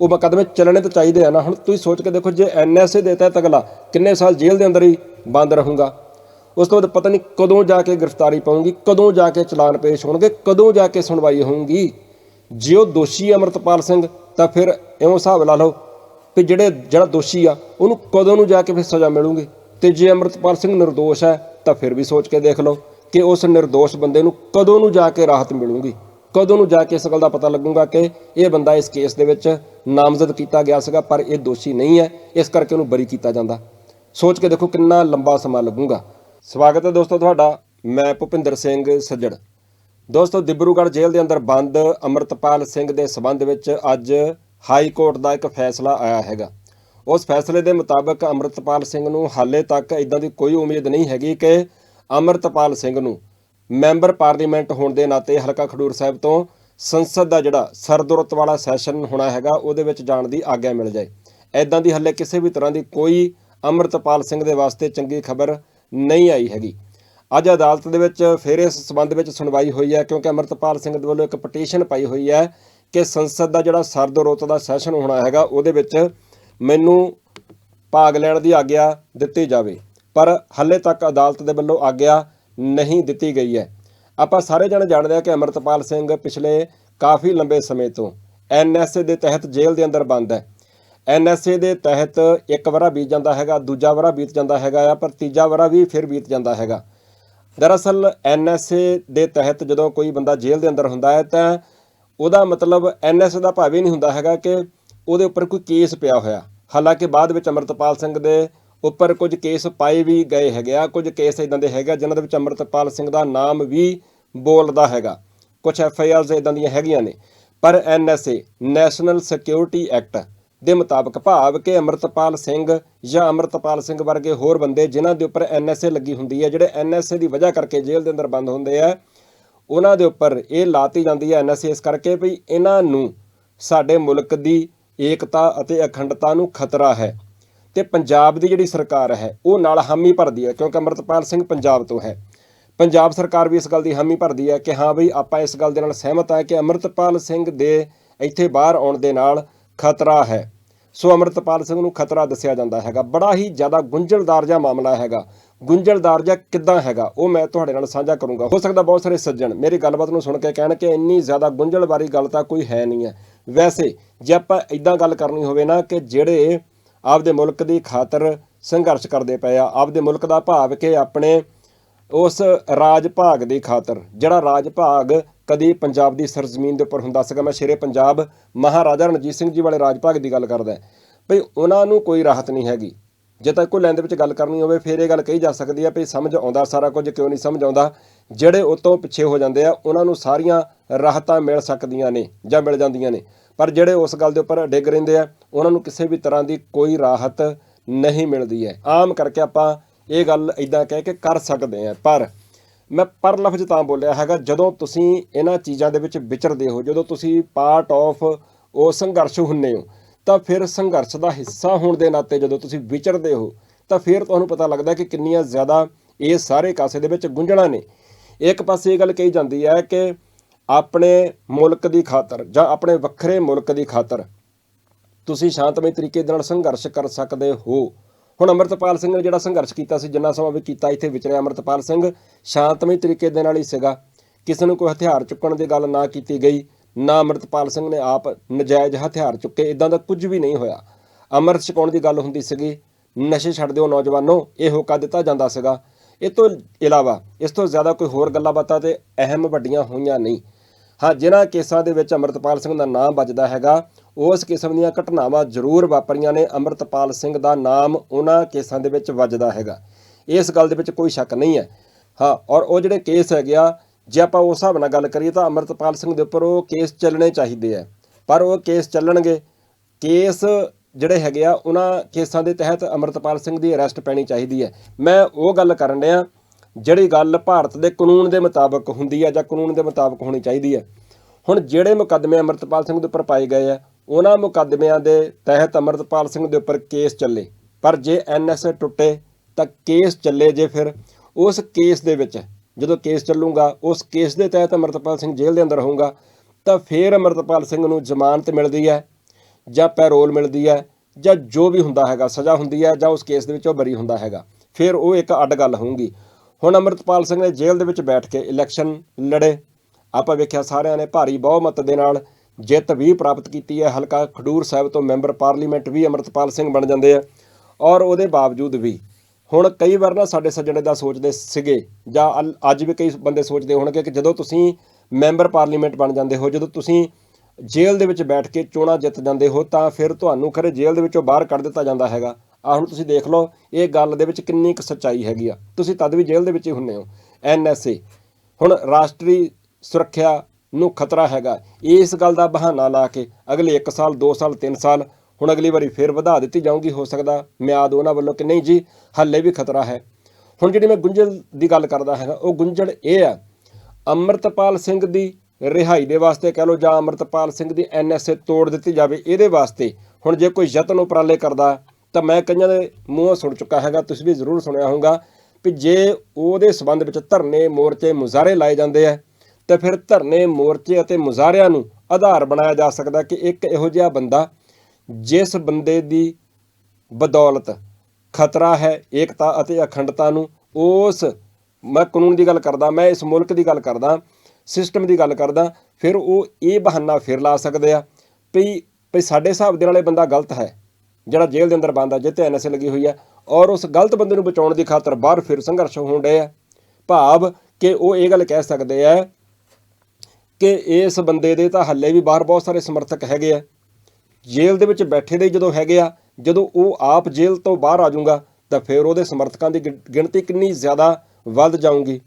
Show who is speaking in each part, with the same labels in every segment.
Speaker 1: ਉਹ ਮੁਕਦਮੇ ਚੱਲਣੇ ਤਾਂ ਚਾਹੀਦੇ ਆ ਨਾ। ਹੁਣ ਤੁਸੀਂ ਸੋਚ ਕੇ ਦੇਖੋ, ਜੇ ਐਨਐਸਏ ਦੇ ਤਹਿਤ ਅਗਲਾ ਕਿੰਨੇ ਸਾਲ ਜੇਲ੍ਹ ਦੇ ਅੰਦਰ ਹੀ ਬੰਦ ਰਹੂਗਾ। ਉਸ ਤੋਂ ਬਾਅਦ ਪਤਾ ਨਹੀਂ ਕਦੋਂ ਜਾ ਕੇ ਗ੍ਰਿਫਤਾਰੀ ਪਾਉਂਗੀ, ਕਦੋਂ ਜਾ ਕੇ ਚਲਾਨ ਪੇਸ਼ ਹੋਣਗੇ, ਕਦੋਂ ਜਾ ਕੇ ਸੁਣਵਾਈ ਹੋਊਗੀ। ਜੇ ਉਹ ਦੋਸ਼ੀ ਅਮਰਤਪਾਲ ਸਿੰਘ, ਤਾਂ ਫਿਰ ਇਉਂ ਹਿਸਾਬ ਲਾ ਲਓ ਕਿ ਜਿਹੜੇ, ਜਿਹੜਾ ਦੋਸ਼ੀ ਆ, ਉਹਨੂੰ ਕਦੋਂ ਨੂੰ ਜਾ ਕੇ ਫਿਰ ਸਜ਼ਾ ਮਿਲੂਗੀ? ਤੇ ਜੇ ਅਮਰਤਪਾਲ ਸਿੰਘ ਨਿਰਦੋਸ਼ ਹੈ, ਤਾਂ ਫਿਰ ਵੀ ਸੋਚ ਕੇ ਦੇਖ ਲਓ ਕਿ ਉਸ ਨਿਰਦੋਸ਼ ਬੰਦੇ ਨੂੰ ਕਦੋਂ ਨੂੰ ਜਾ ਕੇ ਰਾਹਤ ਮਿਲੂਗੀ। ਕਦੋਂ ਨੂੰ ਜਾ ਕੇ ਇਸ ਗੱਲ ਦਾ ਪਤਾ ਲੱਗੂਗਾ ਕਿ ਇਹ ਬੰਦਾ ਇਸ ਕੇਸ ਦੇ ਵਿੱਚ ਨਾਮਜ਼ਦ ਕੀਤਾ ਗਿਆ ਸੀਗਾ, ਪਰ ਇਹ ਦੋਸ਼ੀ ਨਹੀਂ ਹੈ। ਇਸ ਕਰਕੇ ਉਹਨੂੰ ਬਰੀ ਕੀਤਾ ਜਾਂਦਾ। ਸੋਚ ਕੇ ਦੇਖੋ ਕਿੰਨਾ ਲੰਬਾ ਸਮਾਂ ਲੱਗੂਗਾ। ਸਵਾਗਤ ਹੈ ਦੋਸਤੋ ਤੁਹਾਡਾ। ਮੈਂ ਭੁਪਿੰਦਰ ਸਿੰਘ ਸੱਜੜ ਦੋਸਤੋ, ਦਿਬਰੂਗੜ੍ਹ ਜੇਲ੍ਹ ਦੇ ਅੰਦਰ ਬੰਦ ਅਮਰਤਪਾਲ ਸਿੰਘ ਦੇ ਸਬੰਧ ਵਿੱਚ ਅੱਜ ਹਾਈ ਕੋਰਟ ਦਾ ਇੱਕ ਫੈਸਲਾ ਆਇਆ ਹੈਗਾ। ਉਸ ਫੈਸਲੇ ਦੇ ਮੁਤਾਬਕ ਅਮਰਤਪਾਲ ਸਿੰਘ ਨੂੰ ਹਾਲੇ ਤੱਕ ਇਦਾਂ ਦੀ ਕੋਈ ਉਮੀਦ ਨਹੀਂ ਹੈਗੀ ਕਿ ਅਮਰਤਪਾਲ ਸਿੰਘ ਨੂੰ ਮੈਂਬਰ ਪਾਰਲੀਮੈਂਟ ਹੋਣ ਦੇ ਨਾਤੇ ਹਲਕਾ ਖਡੂਰ ਸਾਹਿਬ ਤੋਂ ਸੰਸਦ ਦਾ ਜਿਹੜਾ ਸਰਦੁਰਤ ਵਾਲਾ ਸੈਸ਼ਨ ਹੋਣਾ ਹੈਗਾ, ਉਹਦੇ ਵਿੱਚ ਜਾਣ ਦੀ ਆਗਿਆ ਮਿਲ ਜਾਏ। ਐਦਾਂ ਦੀ ਹੱਲੇ ਕਿਸੇ ਵੀ ਤਰ੍ਹਾਂ ਦੀ ਕੋਈ ਅਮਰਤਪਾਲ ਸਿੰਘ ਦੇ ਵਾਸਤੇ ਚੰਗੀ ਖਬਰ ਨਹੀਂ ਆਈ ਹੈਗੀ। ਅੱਜ ਅਦਾਲਤ ਦੇ ਵਿੱਚ ਫਿਰ ਇਸ ਸਬੰਧ ਵਿੱਚ ਸੁਣਵਾਈ ਹੋਈ ਹੈ, ਕਿਉਂਕਿ ਅਮਰਤਪਾਲ ਸਿੰਘ ਦੇ ਵੱਲੋਂ ਇੱਕ ਪਟੀਸ਼ਨ ਪਾਈ ਹੋਈ ਹੈ ਕਿ ਸੰਸਦ ਦਾ ਜਿਹੜਾ ਸਰਦੁਰਤ ਦਾ ਸੈਸ਼ਨ ਹੋਣਾ ਹੈਗਾ, ਉਹਦੇ ਵਿੱਚ ਮੈਨੂੰ ਭਾਗ ਲੈਣ ਦੀ ਆਗਿਆ ਦਿੱਤੀ ਜਾਵੇ। ਪਰ ਹੱਲੇ ਤੱਕ ਅਦਾਲਤ ਦੇ ਵੱਲੋਂ ਆਗਿਆ ਨਹੀਂ ਦਿੱਤੀ ਗਈ ਹੈ। ਆਪਾਂ ਸਾਰੇ ਜਣੇ ਜਾਣਦੇ ਹਾਂ ਕਿ ਅਮਰਤਪਾਲ ਸਿੰਘ ਪਿਛਲੇ ਕਾਫੀ ਲੰਬੇ ਸਮੇਂ ਤੋਂ ਐਨਐਸਏ ਦੇ ਤਹਿਤ ਜੇਲ੍ਹ ਦੇ ਅੰਦਰ ਬੰਦ ਹੈ। ਐਨਐਸਏ ਦੇ ਤਹਿਤ ਇੱਕ ਵਾਰਾ ਬੀਤ ਜਾਂਦਾ ਹੈਗਾ, ਦੂਜਾ ਵਾਰਾ ਬੀਤ ਜਾਂਦਾ ਹੈਗਾ ਆ, ਪਰ ਤੀਜਾ ਵਾਰਾ ਵੀ ਫਿਰ ਬੀਤ ਜਾਂਦਾ ਹੈਗਾ। ਦਰਅਸਲ ਐਨਐਸਏ ਦੇ ਤਹਿਤ ਜਦੋਂ ਕੋਈ ਬੰਦਾ ਜੇਲ੍ਹ ਦੇ ਅੰਦਰ ਹੁੰਦਾ ਹੈ, ਤਾਂ ਉਹਦਾ ਮਤਲਬ ਐਨਐਸਏ ਦਾ ਭਾਵ ਇਹ ਨਹੀਂ ਹੁੰਦਾ ਹੈਗਾ ਕਿ ਉਹਦੇ ਉੱਪਰ ਕੋਈ ਕੇਸ ਪਿਆ ਹੋਇਆ। ਹਾਲਾਂਕਿ ਬਾਅਦ ਵਿੱਚ ਅਮਰਤਪਾਲ ਸਿੰਘ ਦੇ ਉੱਪਰ ਕੁਝ ਕੇਸ ਪਾਏ ਵੀ ਗਏ ਹੈਗੇ ਆ, ਕੁਝ ਕੇਸ ਇਦਾਂ ਦੇ ਹੈਗੇ ਆ ਜਿਨ੍ਹਾਂ ਦੇ ਵਿੱਚ ਅਮਰਤਪਾਲ ਸਿੰਘ ਦਾ ਨਾਮ ਵੀ ਬੋਲਦਾ ਹੈਗਾ। ਕੁਝ ਐਫ ਆਈ ਆਰਸ ਇਦਾਂ ਦੀਆਂ ਹੈਗੀਆਂ ਨੇ। ਪਰ ਐਨਐਸਏ ਨੈਸ਼ਨਲ ਸਿਕਿਉਰਿਟੀ ਐਕਟ ਦੇ ਮੁਤਾਬਕ ਭਾਵ ਕਿ ਅਮਰਤਪਾਲ ਸਿੰਘ ਜਾਂ ਅਮਰਤਪਾਲ ਸਿੰਘ ਵਰਗੇ ਹੋਰ ਬੰਦੇ ਜਿਨ੍ਹਾਂ ਦੇ ਉੱਪਰ ਐਨਐਸਏ ਲੱਗੀ ਹੁੰਦੀ ਹੈ, ਜਿਹੜੇ ਐਨਐਸਏ ਦੀ ਵਜ੍ਹਾ ਕਰਕੇ ਜੇਲ੍ਹ ਦੇ ਅੰਦਰ ਬੰਦ ਹੁੰਦੇ ਆ, ਉਹਨਾਂ ਦੇ ਉੱਪਰ ਇਹ ਲਾਤੀ ਜਾਂਦੀ ਹੈ ਐਨਐਸਏ ਇਸ ਕਰਕੇ ਵੀ ਇਹਨਾਂ ਨੂੰ ਸਾਡੇ ਮੁਲਕ ਦੀ ਏਕਤਾ ਅਤੇ ਅਖੰਡਤਾ ਨੂੰ ਖਤਰਾ ਹੈ। ਤੇ ਪੰਜਾਬ ਦੀ ਜਿਹੜੀ ਸਰਕਾਰ ਹੈ, ਉਹ ਨਾਲ ਹਾਮੀ ਭਰਦੀ ਹੈ, ਕਿਉਂਕਿ ਅਮਰਤਪਾਲ ਸਿੰਘ ਪੰਜਾਬ ਤੋਂ ਹੈ। ਪੰਜਾਬ ਸਰਕਾਰ ਵੀ ਇਸ ਗੱਲ ਦੀ ਹਾਮੀ ਭਰਦੀ ਹੈ ਕਿ ਹਾਂ ਬਈ ਆਪਾਂ ਇਸ ਗੱਲ ਦੇ ਨਾਲ ਸਹਿਮਤ ਹੈ ਕਿ ਅਮਰਤਪਾਲ ਸਿੰਘ ਦੇ ਇੱਥੇ ਬਾਹਰ ਆਉਣ ਦੇ ਨਾਲ ਖਤਰਾ ਹੈ। ਸੋ ਅਮਰਤਪਾਲ ਸਿੰਘ ਨੂੰ ਖਤਰਾ ਦੱਸਿਆ ਜਾਂਦਾ ਹੈਗਾ। ਬੜਾ ਹੀ ਜ਼ਿਆਦਾ ਗੁੰਝਲਦਾਰ ਜਿਹਾ ਮਾਮਲਾ ਹੈਗਾ। ਗੁੰਝਲਦਾਰ ਜਿਹਾ ਕਿੱਦਾਂ ਹੈਗਾ, ਉਹ ਮੈਂ ਤੁਹਾਡੇ ਨਾਲ ਸਾਂਝਾ ਕਰੂੰਗਾ। ਹੋ ਸਕਦਾ ਬਹੁਤ ਸਾਰੇ ਸੱਜਣ ਮੇਰੀ ਗੱਲਬਾਤ ਨੂੰ ਸੁਣ ਕੇ ਕਹਿਣ ਕਿ ਇੰਨੀ ਜ਼ਿਆਦਾ ਗੁੰਝਲ ਵਾਲੀ ਗੱਲ ਤਾਂ ਕੋਈ ਹੈ ਨਹੀਂ ਹੈ। ਵੈਸੇ ਜੇ ਆਪਾਂ ਇਦਾਂ ਗੱਲ ਕਰਨੀ ਹੋਵੇ ਨਾ ਕਿ ਜਿਹੜੇ ਆਪਦੇ ਮੁਲਕ ਦੀ ਖਾਤਰ ਸੰਘਰਸ਼ ਕਰਦੇ ਪਏ ਆ। ਆਪਦੇ ਮੁਲਕ ਦਾ ਭਾਵ ਕਿ ਆਪਣੇ ਉਸ ਰਾਜ ਭਾਗ ਦੀ ਖਾਤਰ, ਜਿਹੜਾ ਰਾਜ ਭਾਗ ਕਦੀ ਪੰਜਾਬ ਦੀ ਸਰਜ਼ਮੀਨ ਦੇ ਉੱਪਰ ਹੁੰਦਾ ਸੀਗਾ। ਮੈਂ ਸ਼ੇਰੇ ਪੰਜਾਬ ਮਹਾਰਾਜਾ ਰਣਜੀਤ ਸਿੰਘ ਜੀ ਵਾਲੇ ਰਾਜ ਭਾਗ ਦੀ ਗੱਲ ਕਰਦਾ ਭਈ ਉਹਨਾਂ ਨੂੰ ਕੋਈ ਰਾਹਤ ਨਹੀਂ ਹੈਗੀ। ਜੇ ਤਾਂ ਕੋਈ ਲੈਣ ਦੇ ਵਿੱਚ ਗੱਲ ਕਰਨੀ ਹੋਵੇ, ਫਿਰ ਇਹ ਗੱਲ ਕਹੀ ਜਾ ਸਕਦੀ ਹੈ ਭਈ ਸਮਝ ਆਉਂਦਾ, ਸਾਰਾ ਕੁਝ ਕਿਉਂ ਨਹੀਂ ਸਮਝ ਆਉਂਦਾ? ਜਿਹੜੇ ਉਤੋਂ ਪਿੱਛੇ ਹੋ ਜਾਂਦੇ ਆ, ਉਹਨਾਂ ਨੂੰ ਸਾਰੀਆਂ ਰਾਹਤਾਂ ਮਿਲ ਸਕਦੀਆਂ ਨੇ ਜਾਂ ਮਿਲ ਜਾਂਦੀਆਂ ਨੇ। ਪਰ ਜਿਹੜੇ ਉਸ ਗੱਲ ਦੇ ਉੱਪਰ ਡਿੱਗ ਰਹਿੰਦੇ ਆ, ਉਹਨਾਂ ਨੂੰ ਕਿਸੇ ਵੀ ਤਰ੍ਹਾਂ ਦੀ ਕੋਈ ਰਾਹਤ ਨਹੀਂ ਮਿਲਦੀ ਹੈ। ਆਮ ਕਰਕੇ ਆਪਾਂ ਇਹ ਗੱਲ ਇਦਾਂ ਕਹਿ ਕੇ ਕਰ ਸਕਦੇ ਆ ਪਰ ਮੈਂ ਪਰ ਲਫ਼ਜ਼ ਤਾਂ ਬੋਲਿਆ ਹੈਗਾ, ਜਦੋਂ ਤੁਸੀਂ ਇਹਨਾਂ ਚੀਜ਼ਾਂ ਦੇ ਵਿੱਚ ਵਿਚਰਦੇ ਹੋ, ਜਦੋਂ ਤੁਸੀਂ ਪਾਰਟ ਆਫ ਉਹ ਸੰਘਰਸ਼ ਹੁੰਨੇ ਹੋ, ਤਾਂ ਫਿਰ ਸੰਘਰਸ਼ ਦਾ ਹਿੱਸਾ ਹੋਣ ਦੇ ਨਾਤੇ ਜਦੋਂ ਤੁਸੀਂ ਵਿਚਰਦੇ ਹੋ, ਤਾਂ ਫਿਰ ਤੁਹਾਨੂੰ ਪਤਾ ਲੱਗਦਾ ਕਿ ਕਿੰਨੀਆਂ ਜ਼ਿਆਦਾ ਇਹ ਸਾਰੇ ਕਾਸੇ ਦੇ ਵਿੱਚ ਗੁੰਝਲਾਂ ਨੇ। ਇੱਕ ਪਾਸੇ ਇਹ ਗੱਲ ਕਹੀ ਜਾਂਦੀ ਹੈ ਕਿ ਆਪਣੇ ਮੁਲਕ ਦੀ ਖਾਤਰ ਜਾਂ ਆਪਣੇ ਵੱਖਰੇ ਮੁਲਕ ਦੀ ਖਾਤਰ ਤੁਸੀਂ ਸ਼ਾਂਤਮਈ ਤਰੀਕੇ ਦੇ ਨਾਲ ਸੰਘਰਸ਼ ਕਰ ਸਕਦੇ ਹੋ। ਹੁਣ ਅਮਰਤਪਾਲ ਸਿੰਘ ਨੇ ਜਿਹੜਾ ਸੰਘਰਸ਼ ਕੀਤਾ ਸੀ, ਜਿੰਨਾ ਸਮਾਂ ਵੀ ਕੀਤਾ ਇੱਥੇ ਵਿਚਰਿਆ ਅਮਰਤਪਾਲ ਸਿੰਘ, ਸ਼ਾਂਤਮਈ ਤਰੀਕੇ ਦੇ ਨਾਲ ਹੀ ਸੀਗਾ। ਕਿਸੇ ਨੂੰ ਕੋਈ ਹਥਿਆਰ ਚੁੱਕਣ ਦੀ ਗੱਲ ਨਾ ਕੀਤੀ ਗਈ, ਨਾ ਅਮਰਤਪਾਲ ਸਿੰਘ ਨੇ ਆਪ ਨਜਾਇਜ਼ ਹਥਿਆਰ ਚੁੱਕੇ ਇਦਾਂ ਦਾ ਕੁਝ ਵੀ ਨਹੀਂ ਹੋਇਆ। ਅਮਰਤ ਛਕਾਉਣ ਦੀ ਗੱਲ ਹੁੰਦੀ ਸੀਗੀ, ਨਸ਼ੇ ਛੱਡ ਦਿਓ ਨੌਜਵਾਨੋ, ਇਹ ਹੋਕਾ ਦਿੱਤਾ ਜਾਂਦਾ ਸੀਗਾ। ਇਹ ਤੋਂ ਇਲਾਵਾ, ਇਸ ਤੋਂ ਜ਼ਿਆਦਾ ਕੋਈ ਹੋਰ ਗੱਲਾਂ ਬਾਤਾਂ ਤੇ ਅਹਿਮ ਵੱਡੀਆਂ ਹੋਈਆਂ ਨਹੀਂ। ਹਾਂ, ਜਿਨ੍ਹਾਂ ਕੇਸਾਂ ਦੇ ਵਿੱਚ ਅਮਰਤਪਾਲ ਸਿੰਘ ਦਾ ਨਾਮ ਵੱਜਦਾ ਹੈਗਾ, ਉਸ ਕਿਸਮ ਦੀਆਂ ਘਟਨਾਵਾਂ ਜ਼ਰੂਰ ਵਾਪਰੀਆਂ ਨੇ। ਅਮਰਤਪਾਲ ਸਿੰਘ ਦਾ ਨਾਮ ਉਹਨਾਂ ਕੇਸਾਂ ਦੇ ਵਿੱਚ ਵੱਜਦਾ ਹੈਗਾ। ਇਸ ਗੱਲ ਦੇ ਵਿੱਚ ਕੋਈ ਸ਼ੱਕ ਨਹੀਂ ਹੈ। ਹਾਂ, ਔਰ ਉਹ ਜਿਹੜੇ ਕੇਸ ਹੈਗੇ ਆ, ਜੇ ਆਪਾਂ ਉਸ ਹਿਸਾਬ ਨਾਲ ਗੱਲ ਕਰੀਏ ਤਾਂ ਅਮਰਤਪਾਲ ਸਿੰਘ ਦੇ ਉੱਪਰ ਉਹ ਕੇਸ ਚੱਲਣੇ ਚਾਹੀਦੇ ਆ। ਪਰ ਉਹ ਕੇਸ ਚੱਲਣਗੇ। ਕੇਸ ਜਿਹੜੇ ਹੈਗੇ ਆ, ਉਹਨਾਂ ਕੇਸਾਂ ਦੇ ਤਹਿਤ ਅਮਰਤਪਾਲ ਸਿੰਘ ਦੀ ਅਰੈਸਟ ਪੈਣੀ ਚਾਹੀਦੀ ਹੈ। ਮੈਂ ਉਹ ਗੱਲ ਕਰਨ ਡਿਆ ਜਿਹੜੀ ਗੱਲ ਭਾਰਤ ਦੇ ਕਾਨੂੰਨ ਦੇ ਮੁਤਾਬਕ ਹੁੰਦੀ ਹੈ ਜਾਂ ਕਾਨੂੰਨ ਦੇ ਮੁਤਾਬਕ ਹੋਣੀ ਚਾਹੀਦੀ ਹੈ ਹੁਣ ਜਿਹੜੇ ਮੁਕੱਦਮੇ ਅਮਰਤਪਾਲ ਸਿੰਘ ਦੇ ਉੱਪਰ ਪਾਏ ਗਏ ਆ, ਉਹਨਾਂ ਮੁਕੱਦਮਿਆਂ ਦੇ ਤਹਿਤ ਅਮਰਤਪਾਲ ਸਿੰਘ ਦੇ ਉੱਪਰ ਕੇਸ ਚੱਲੇ। ਪਰ ਜੇ ਐਨਐਸਏ ਟੁੱਟੇ, ਤਾਂ ਕੇਸ ਚੱਲੇ ਜੇ ਫਿਰ, ਉਸ ਕੇਸ ਦੇ ਵਿੱਚ, ਜਦੋਂ ਕੇਸ ਚੱਲੂਗਾ, ਉਸ ਕੇਸ ਦੇ ਤਹਿਤ ਅਮਰਤਪਾਲ ਸਿੰਘ ਜੇਲ੍ਹ ਦੇ ਅੰਦਰ ਹੋਊਗਾ, ਤਾਂ ਫਿਰ ਅਮਰਤਪਾਲ ਸਿੰਘ ਨੂੰ ਜ਼ਮਾਨਤ ਮਿਲਦੀ ਹੈ ਜਾਂ ਪੈਰੋਲ ਮਿਲਦੀ ਹੈ ਜਾਂ ਜੋ ਵੀ ਹੁੰਦਾ ਹੈਗਾ, ਸਜ਼ਾ ਹੁੰਦੀ ਹੈ ਜਾਂ ਉਸ ਕੇਸ ਦੇ ਵਿੱਚ ਉਹ ਬਰੀ ਹੁੰਦਾ ਹੈਗਾ। ਫਿਰ ਉਹ ਇੱਕ ਅੱਡ ਗੱਲ ਹੋਊਗੀ। ਹੁਣ ਅਮਰਤਪਾਲ ਸਿੰਘ ਨੇ ਜੇਲ੍ਹ ਦੇ ਵਿੱਚ ਬੈਠ ਕੇ ਇਲੈਕਸ਼ਨ ਲੜੇ। ਆਪਾਂ ਵੇਖਿਆ ਸਾਰਿਆਂ ਨੇ ਭਾਰੀ ਬਹੁਮਤ ਦੇ ਨਾਲ ਜਿੱਤ ਵੀ ਪ੍ਰਾਪਤ ਕੀਤੀ ਹੈ। ਹਲਕਾ ਖਡੂਰ ਸਾਹਿਬ ਤੋਂ ਮੈਂਬਰ ਪਾਰਲੀਮੈਂਟ ਵੀ ਅਮਰਤਪਾਲ ਸਿੰਘ ਬਣ ਜਾਂਦੇ ਆ ਔਰ ਉਹਦੇ ਬਾਵਜੂਦ ਵੀ ਹੁਣ ਕਈ ਵਾਰ ਨਾ ਸਾਡੇ ਸੱਜਣੇ ਦਾ ਸੋਚਦੇ ਸੀਗੇ ਜਾਂ ਅੱਜ ਵੀ ਕਈ ਬੰਦੇ ਸੋਚਦੇ ਹੋਣਗੇ ਕਿ ਜਦੋਂ ਤੁਸੀਂ ਮੈਂਬਰ ਪਾਰਲੀਮੈਂਟ ਬਣ ਜਾਂਦੇ ਹੋ, ਜਦੋਂ ਤੁਸੀਂ ਜੇਲ੍ਹ ਦੇ ਵਿੱਚ ਬੈਠ ਕੇ ਚੋਣਾਂ ਜਿੱਤ ਜਾਂਦੇ ਹੋ ਤਾਂ ਫਿਰ ਤੁਹਾਨੂੰ ਖਰੇ ਜੇਲ੍ਹ ਦੇ ਵਿੱਚੋਂ ਬਾਹਰ ਕੱਢ ਦਿੱਤਾ ਜਾਂਦਾ ਹੈਗਾ। ਆ ਹੁਣ ਤੁਸੀਂ ਦੇਖ ਲਓ, ਇਹ ਗੱਲ ਦੇ ਵਿੱਚ ਕਿੰਨੀ ਕੁ ਸੱਚਾਈ ਹੈਗੀ ਆ। ਤੁਸੀਂ ਤਦ ਵੀ ਜੇਲ੍ਹ ਦੇ ਵਿੱਚ ਹੀ ਹੁੰਨੇ ਹੋ ਐਨਐਸਏ ਹੁਣ ਰਾਸ਼ਟਰੀ ਸੁਰੱਖਿਆ ਨੂੰ ਖਤਰਾ ਹੈਗਾ। ਇਸ ਗੱਲ ਦਾ ਬਹਾਨਾ ਲਾ ਕੇ ਅਗਲੇ 1 ਸਾਲ 2 ਸਾਲ 3 ਸਾਲ, ਹੁਣ ਅਗਲੀ ਵਾਰੀ ਫੇਰ ਵਧਾ ਦਿੱਤੀ ਜਾਊਗੀ, ਹੋ ਸਕਦਾ ਮਿਆਦ ਉਹਨਾਂ ਵੱਲੋਂ ਕਿ ਨਹੀਂ ਜੀ, ਹੱਲੇ ਵੀ ਖਤਰਾ ਹੈ। ਹੁਣ ਜਿਹੜੀ ਮੈਂ ਗੁੰਝਲ ਦੀ ਗੱਲ ਕਰਦਾ ਹੈਗਾ, ਉਹ ਗੁੰਝਲ ਇਹ ਆ, ਅੰਮ੍ਰਿਤਪਾਲ ਸਿੰਘ ਦੀ ਰਿਹਾਈ ਦੇ ਵਾਸਤੇ ਕਹਿ ਲਓ ਜਾਂ ਅੰਮ੍ਰਿਤਪਾਲ ਸਿੰਘ ਦੀ ਐਨਐਸਏ ਤੋੜ ਦਿੱਤੀ ਜਾਵੇ, ਇਹਦੇ ਵਾਸਤੇ ਹੁਣ ਜੇ ਕੋਈ ਯਤਨ ਉਪਰਾਲੇ ਕਰਦਾ ਤਾਂ ਮੈਂ ਕਈਆਂ ਦੇ ਮੂੰਹੋਂ ਸੁਣ ਚੁੱਕਾ ਹੈਗਾ, ਤੁਸੀਂ ਵੀ ਜ਼ਰੂਰ ਸੁਣਿਆ ਹੋਊਗਾ ਵੀ ਜੇ ਉਹਦੇ ਸਬੰਧ ਵਿੱਚ ਧਰਨੇ ਮੋਰਚੇ ਮੁਜ਼ਾਹਰੇ ਲਾਏ ਜਾਂਦੇ ਆ, ਤੇ ਫਿਰ ਧਰਨੇ ਮੋਰਚੇ ਅਤੇ ਮੁਜ਼ਾਹਰਿਆਂ ਨੂੰ ਆਧਾਰ ਬਣਾਇਆ ਜਾ ਸਕਦਾ ਕਿ ਇੱਕ ਇਹੋ ਜਿਹਾ ਬੰਦਾ ਜਿਸ ਬੰਦੇ ਦੀ ਬਦੌਲਤ ਖਤਰਾ ਹੈ, ਏਕਤਾ ਅਤੇ ਅਖੰਡਤਾ ਨੂੰ ਉਸ, ਮੈਂ ਕਾਨੂੰਨ ਦੀ ਗੱਲ ਕਰਦਾ, ਮੈਂ ਇਸ ਮੁਲਕ ਦੀ ਗੱਲ ਕਰਦਾ, ਸਿਸਟਮ ਦੀ ਗੱਲ ਕਰਦਾ, ਫਿਰ ਉਹ ਇਹ ਬਹਾਨਾ ਫਿਰ ਲਾ ਸਕਦੇ ਆ ਵੀ ਵੀ ਸਾਡੇ ਹਿਸਾਬ ਦੇ ਨਾਲ ਇਹ ਬੰਦਾ ਗਲਤ ਹੈ। ਜਿਹੜਾ ਜੇਲ੍ਹ ਦੇ ਅੰਦਰ ਬੰਦ ਆ ਜਿੱਤੇ ਐਨਐਸਏ ਲੱਗੀ ਹੋਈ ਹੈ ਔਰ ਉਸ ਗਲਤ ਬੰਦੇ ਨੂੰ ਬਚਾਉਣ ਦੀ ਖਾਤਰ ਬਾਹਰ ਫਿਰ ਸੰਘਰਸ਼ ਹੋਣ ਡਏ ਆ। ਭਾਵ ਕਿ ਉਹ ਇਹ ਗੱਲ ਕਹਿ ਸਕਦੇ ਆ ਕਿ ਇਸ ਬੰਦੇ ਦੇ ਤਾਂ ਹੱਲੇ ਵੀ ਬਾਹਰ ਬਹੁਤ ਸਾਰੇ ਸਮਰਥਕ ਹੈਗੇ ਆ। ਜੇਲ੍ਹ ਦੇ ਵਿੱਚ ਬੈਠੇ ਦੇ ਜਦੋਂ ਹੈਗੇ ਆ, ਜਦੋਂ ਉਹ ਆਪ ਜੇਲ੍ਹ ਤੋਂ ਬਾਹਰ ਆ ਜਾਊਗਾ, ਤਾਂ ਫਿਰ ਉਹਦੇ ਸਮਰਥਕਾਂ ਦੀ ਗਿ- ਗਿਣਤੀ ਕਿੰਨੀ ਜ਼ਿਆਦਾ ਵੱਧ ਜਾਊਗੀ।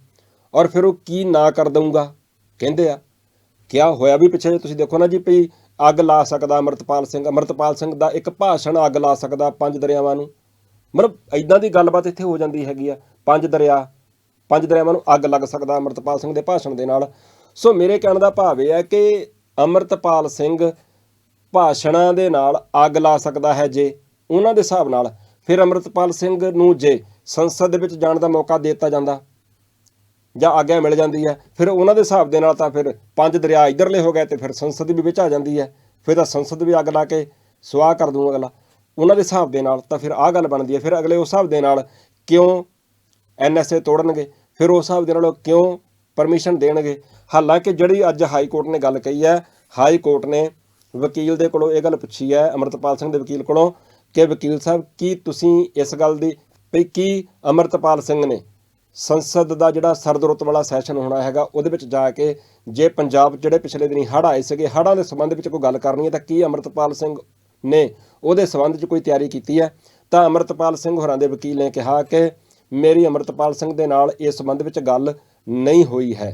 Speaker 1: ਔਰ ਫਿਰ ਉਹ ਕੀ ਨਾ ਕਰ ਦਊਗਾ? ਕਹਿੰਦੇ ਆ, ਕਿਆ ਹੋਇਆ ਵੀ ਪਿੱਛੇ ਜੇ ਤੁਸੀਂ ਦੇਖੋ ਨਾ ਜੀ, ਭਈ ਅੱਗ ਲਾ ਸਕਦਾ ਅਮਰਤਪਾਲ ਸਿੰਘ। ਅਮਰਤਪਾਲ ਸਿੰਘ ਦਾ ਇੱਕ ਭਾਸ਼ਣ ਅੱਗ ਲਾ ਸਕਦਾ ਪੰਜ ਦਰਿਆਵਾਂ ਨੂੰ। ਮਤਲਬ ਐਦਾਂ ਦੀ ਗੱਲਬਾਤ ਇੱਥੇ ਹੋ ਜਾਂਦੀ ਹੈਗੀ ਆ। ਪੰਜ ਦਰਿਆ, ਪੰਜ ਦਰਿਆਵਾਂ ਨੂੰ ਅੱਗ ਲੱਗ ਸਕਦਾ ਅਮਰਤਪਾਲ ਸਿੰਘ ਦੇ ਭਾਸ਼ਣ ਦੇ ਨਾਲ। ਸੋ ਮੇਰੇ ਕਹਿਣ ਦਾ ਭਾਵ ਇਹ ਹੈ ਕਿ ਅਮਰਤਪਾਲ ਸਿੰਘ ਭਾਸ਼ਣਾਂ ਦੇ ਨਾਲ ਅੱਗ ਲਾ ਸਕਦਾ ਹੈ ਜੇ, ਉਹਨਾਂ ਦੇ ਹਿਸਾਬ ਨਾਲ। ਫਿਰ ਅਮਰਤਪਾਲ ਸਿੰਘ ਨੂੰ ਜੇ ਸੰਸਦ ਦੇ ਵਿੱਚ ਜਾਣ ਦਾ ਮੌਕਾ ਦੇ ਦਿੱਤਾ ਜਾਂਦਾ। ਜਾਂ ਆਗਿਆ ਮਿਲ ਜਾਂਦੀ ਹੈ, ਫਿਰ ਉਹਨਾਂ ਦੇ ਹਿਸਾਬ ਦੇ ਨਾਲ ਤਾਂ ਫਿਰ ਪੰਜ ਦਰਿਆ ਇਧਰਲੇ ਹੋ ਗਏ ਤੇ ਫਿਰ ਸੰਸਦ ਵੀ ਵਿੱਚ ਆ ਜਾਂਦੀ ਹੈ, ਫਿਰ ਤਾਂ ਸੰਸਦ ਵੀ ਅੱਗ ਲਾ ਕੇ ਸਵਾਹ ਕਰ ਦੂੰ ਅਗਲਾ। ਉਹਨਾਂ ਦੇ ਹਿਸਾਬ ਦੇ ਨਾਲ ਤਾਂ ਫਿਰ ਆਹ ਗੱਲ ਬਣਦੀ ਹੈ, ਫਿਰ ਅਗਲੇ ਉਸ ਹਿਸਾਬ ਦੇ ਨਾਲ ਕਿਉਂ ਐਨਐਸਏ ਤੋੜਨਗੇ, ਫਿਰ ਉਸ ਹਿਸਾਬ ਦੇ ਨਾਲ ਕਿਉਂ ਪਰਮਿਸ਼ਨ ਦੇਣਗੇ। ਹਾਲਾਂਕਿ ਜਿਹੜੀ ਅੱਜ ਹਾਈ ਕੋਰਟ ਨੇ ਗੱਲ ਕਹੀ ਹੈ, ਹਾਈ ਕੋਰਟ ਨੇ ਵਕੀਲ ਦੇ ਕੋਲੋਂ ਇਹ ਗੱਲ ਪੁੱਛੀ ਹੈ, ਅਮਰਤਪਾਲ ਸਿੰਘ ਦੇ ਵਕੀਲ ਕੋਲੋਂ ਕਿ ਵਕੀਲ ਸਾਹਿਬ, ਕੀ ਤੁਸੀਂ ਇਸ ਗੱਲ ਦੀ, ਵੀ ਕੀ ਅਮਰਤਪਾਲ ਸਿੰਘ ਨੇ ਸੰਸਦ ਦਾ ਜਿਹੜਾ ਸਰਦਰੁੱਤ ਵਾਲਾ ਸੈਸ਼ਨ ਹੋਣਾ ਹੈਗਾ, ਉਹਦੇ ਵਿੱਚ ਜਾ ਕੇ ਜੇ ਪੰਜਾਬ ਜਿਹੜੇ ਪਿਛਲੇ ਦਿਨੀ ਹੜ੍ਹ ਆਏ ਸੀਗੇ, ਹੜ੍ਹਾਂ ਦੇ ਸੰਬੰਧ ਵਿੱਚ ਕੋਈ ਗੱਲ ਕਰਨੀ ਹੈ ਤਾਂ ਕੀ ਅਮਰਤਪਾਲ ਸਿੰਘ ਨੇ ਉਹਦੇ ਸੰਬੰਧ 'ਚ ਕੋਈ ਤਿਆਰੀ ਕੀਤੀ ਹੈ? ਤਾਂ ਅਮਰਤਪਾਲ ਸਿੰਘ ਹੋਰਾਂ ਦੇ ਵਕੀਲ ਨੇ ਕਿਹਾ ਕਿ ਮੇਰੀ ਅਮਰਤਪਾਲ ਸਿੰਘ ਦੇ ਨਾਲ ਇਸ ਸੰਬੰਧ ਵਿੱਚ ਗੱਲ ਨਹੀਂ ਹੋਈ ਹੈ।